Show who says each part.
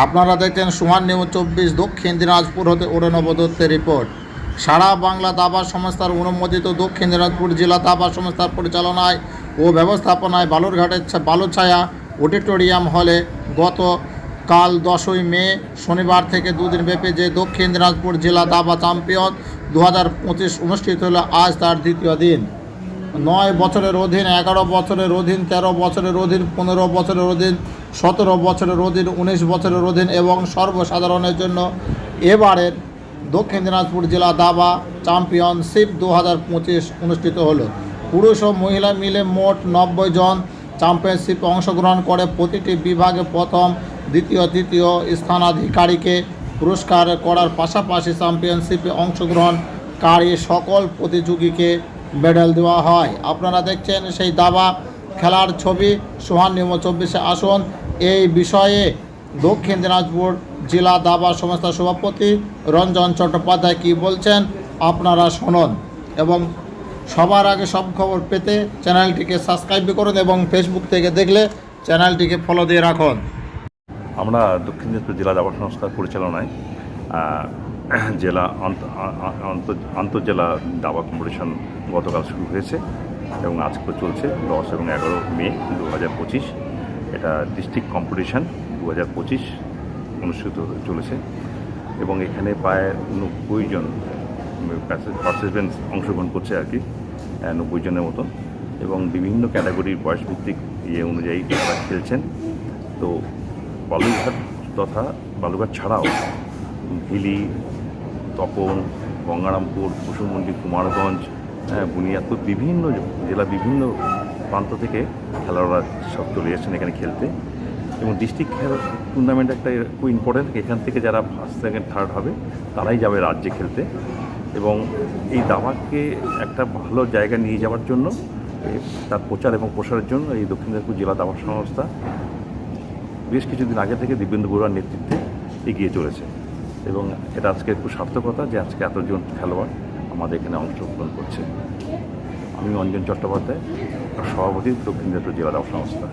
Speaker 1: আপনারা দেখছেন সুমান নিউজ চব্বিশ, দক্ষিণ দিনাজপুর হতে অরুণব দত্তের রিপোর্ট। সারা বাংলা দাবা সংস্থার অনুমোদিত দক্ষিণ দিনাজপুর জেলা দাবা সংস্থার পরিচালনায় ও ব্যবস্থাপনায় বালুরঘাটের বালুছায়া অডিটোরিয়াম হলে গত কাল দশই মে শনিবার থেকে দুদিন ব্যাপী যে দক্ষিণ দিনাজপুর জেলা দাবা চ্যাম্পিয়ন দু হাজার পঁচিশ অনুষ্ঠিত হলো, আজ তার দ্বিতীয় দিন। নয় বছরের অধীন, এগারো বছরের অধীন, তেরো বছরের অধীন, পনেরো বছরের অধীন সতেরো বছরের অধীন, উনিশ বছরের অধীন এবং সর্বসাধারণের জন্য এবারের দক্ষিণ দিনাজপুর জেলা দাবা চ্যাম্পিয়নশিপ দু হাজার পঁচিশ অনুষ্ঠিত হলো। পুরুষ ও মহিলা মিলে মোট নব্বই জন চ্যাম্পিয়নশিপে অংশগ্রহণ করে প্রতিটি বিভাগে প্রথম, দ্বিতীয়, তৃতীয় স্থানাধিকারীকে পুরস্কার করার পাশাপাশি চ্যাম্পিয়নশিপে অংশগ্রহণকারী সকল প্রতিযোগীকে মেডেল দেওয়া হয়। আপনারা দেখছেন সেই দাবা খেলার ছবি। সোহান নিয়ম চব্বিশে আসুন। এই বিষয়ে দক্ষিণ দিনাজপুর জেলা দাবা সংস্থার সভাপতি রঞ্জন চট্টোপাধ্যায় কী বলছেন আপনারা শুনুন। এবং সবার আগে সব খবর পেতে চ্যানেলটিকে সাবস্ক্রাইব করুন এবং ফেসবুক থেকে দেখলে চ্যানেলটিকে ফলো দিয়ে রাখুন।
Speaker 2: আমরা দক্ষিণ দিনাজপুর জেলা দাবা সংস্থার পরিচালনায় জেলা আন্ত- আ- আ- আন্তঃজেলা দাবা কম্পিটিশন গতকাল শুরু হয়েছে এবং আজকে চলছে দশ এবং এগারো মে দু হাজার পঁচিশ। এটা ডিস্ট্রিক্ট কম্পিটিশান দু হাজার পঁচিশ অনুষ্ঠিত চলেছে। এবং এখানে প্রায় নব্বই জন পার্টিসিপেন্টস অংশগ্রহণ করছে আর কি নব্বই জনের মতন। এবং বিভিন্ন ক্যাটাগরির বয়স ভিত্তিক ইয়ে অনুযায়ী তারা খেলছেন। তো বালুরঘাট তথা বালুরঘাট ছাড়াও হিলি তপন গঙ্গারামপুর কুসুমন্ডি কুমারগঞ্জ হ্যাঁ, বুনিয়াদপুর বিভিন্ন জেলা বিভিন্ন প্রান্ত থেকে খেলোয়াড়রা সব চলে এসেছেন এখানে খেলতে। এবং ডিস্ট্রিক্ট খেলা টুর্নামেন্ট একটা খুব ইম্পর্টেন্ট এখান থেকে যারা ফার্স্ট সেকেন্ড থার্ড হবে, তারাই যাবে রাজ্যে খেলতে। এবং এই দাবাকে একটা ভালো জায়গা নিয়ে যাওয়ার জন্য তার প্রচার এবং প্রসারের জন্য এই দক্ষিণ দিনাজপুর জেলা দাবা সংস্থা বেশ কিছুদিন আগে থেকে দিব্যেন্দু বড়ুয়ার নেতৃত্বে এগিয়ে চলেছে। এবং এটা আজকে একটু সার্থকতা যে আজকে এতজন খেলোয়াড় আমাদের এখানে অংশগ্রহণ করছে। আমি অঞ্জন চট্টোপাধ্যায় সভাপতি দক্ষিণ দিনাজপুর জেলা সংস্থা।